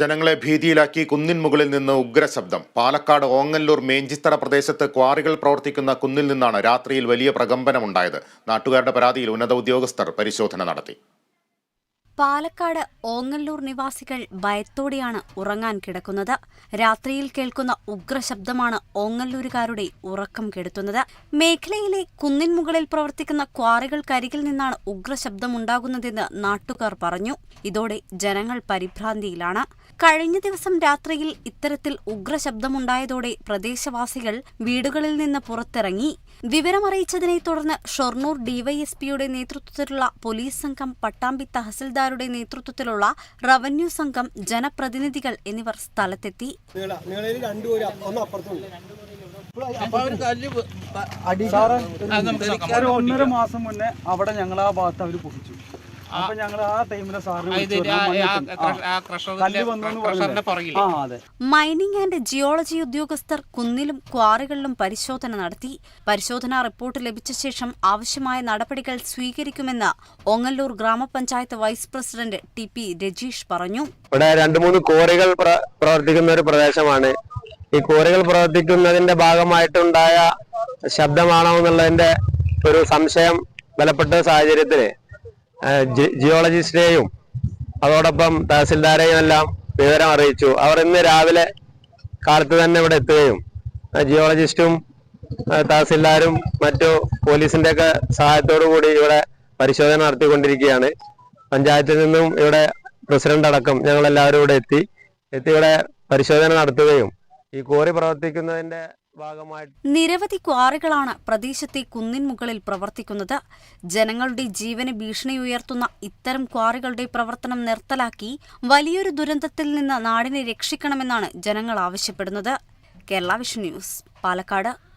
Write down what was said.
ജനങ്ങളെ ഭീതിയിലാക്കി കുന്നിൻ മുകളിൽ നിന്ന് ഉഗ്രശബ്ദം. പാലക്കാട് ഓങ്ങല്ലൂർ മേഞ്ചിത്തറ പ്രദേശത്ത് ക്വാറികൾ പ്രവർത്തിക്കുന്ന കുന്നിൽ നിന്നാണ് രാത്രിയിൽ വലിയ പ്രകമ്പനമുണ്ടായത്. നാട്ടുകാരുടെ പരാതിയിൽ ഉന്നത ഉദ്യോഗസ്ഥർ പരിശോധന നടത്തി. പാലക്കാട് ഓങ്ങല്ലൂർ നിവാസികൾ ഭയത്തോടെയാണ് ഉറങ്ങാൻ കിടക്കുന്നത്. രാത്രിയിൽ കേൾക്കുന്ന ഉഗ്രശബ്ദമാണ് ഓങ്ങല്ലൂരുകാരുടെ ഉറക്കം കെടുത്തുന്നത്. മേഖലയിലെ കുന്നിൻ മുകളിൽ പ്രവർത്തിക്കുന്ന ക്വാറികൾക്കരികിൽ നിന്നാണ് ഉഗ്രശബ്ദമുണ്ടാകുന്നതെന്ന് നാട്ടുകാർ പറഞ്ഞു. ഇതോടെ ജനങ്ങൾ പരിഭ്രാന്തിയിലാണ്. കഴിഞ്ഞ ദിവസം രാത്രിയിൽ ഇത്തരത്തിൽ ഉഗ്രശബ്ദമുണ്ടായതോടെ പ്രദേശവാസികൾ വീടുകളിൽ നിന്ന് പുറത്തിറങ്ങി. വിവരമറിയിച്ചതിനെ തുടർന്ന് ഷൊർണൂർ ഡിവൈഎസ്പിയുടെ നേതൃത്വത്തിലുള്ള പോലീസ് സംഘം പട്ടാമ്പി തഹസിൽദാരുടെ നേതൃത്വത്തിലുള്ള റവന്യൂ സംഘം ജനപ്രതിനിധികൾ എന്നിവർ സ്ഥലത്തെത്തി. ഒന്നര മാസം മുന്നേ അവിടെ ഞങ്ങൾ ആ ഭാഗത്ത് അവർ പൊട്ടിച്ചു. അപ്പൊ ഞങ്ങൾ ആ ടൈമിലെ സാറിന്. മൈനിംഗ് ആൻഡ് ജിയോളജി ഉദ്യോഗസ്ഥർ കുന്നിലും ക്വാറികളിലും പരിശോധന നടത്തി. പരിശോധനാ റിപ്പോർട്ട് ലഭിച്ച ശേഷം ആവശ്യമായ നടപടികൾ സ്വീകരിക്കുമെന്ന് ഒങ്ങല്ലൂർ ഗ്രാമപഞ്ചായത്ത് vice president T P Rajeesh പറഞ്ഞു. ഇവിടെ രണ്ടു മൂന്ന് ക്വാറികൾ പ്രവർത്തിക്കുന്ന ഒരു പ്രദേശമാണ്. ഈ ക്വാറികൾ പ്രവർത്തിക്കുന്നതിന്റെ ഭാഗമായിട്ടുണ്ടായ ശബ്ദമാണോ എന്നുള്ളതിന്റെ ഒരു സംശയം ബലപ്പെട്ട സാഹചര്യത്തിൽ ജിയോളജിസ്റ്റിനെയും അതോടൊപ്പം തഹസിൽദാരെയും എല്ലാം വിവരം അറിയിച്ചു. അവർ ഇന്ന് രാവിലെ കാലത്ത് തന്നെ ഇവിടെ എത്തുകയും ജിയോളജിസ്റ്റും തഹസിൽദാരും മറ്റു പോലീസിന്റെ ഒക്കെ സഹായത്തോടു കൂടി ഇവിടെ പരിശോധന നടത്തിക്കൊണ്ടിരിക്കുകയാണ്. പഞ്ചായത്തിൽ നിന്നും ഇവിടെ പ്രസിഡന്റ് അടക്കം ഞങ്ങൾ എല്ലാവരും ഇവിടെ എത്തി. എത്തി ഇവിടെ പരിശോധന നടത്തുകയും ഈ കോറി പ്രവർത്തിക്കുന്നതിന്റെ നിരവധി ക്വാറികളാണ് പ്രദേശത്തെ കുന്നിൻ മുകളിൽ പ്രവർത്തിക്കുന്നത്. ജനങ്ങളുടെ ജീവന് ഭീഷണി ഉയർത്തുന്ന ഇത്തരം ക്വാറികളുടെ പ്രവർത്തനം നിർത്തലാക്കി വലിയൊരു ദുരന്തത്തിൽ നിന്ന് നാടിനെ രക്ഷിക്കണമെന്നാണ് ജനങ്ങൾ ആവശ്യപ്പെടുന്നത്. Kerala vision news Palakkad.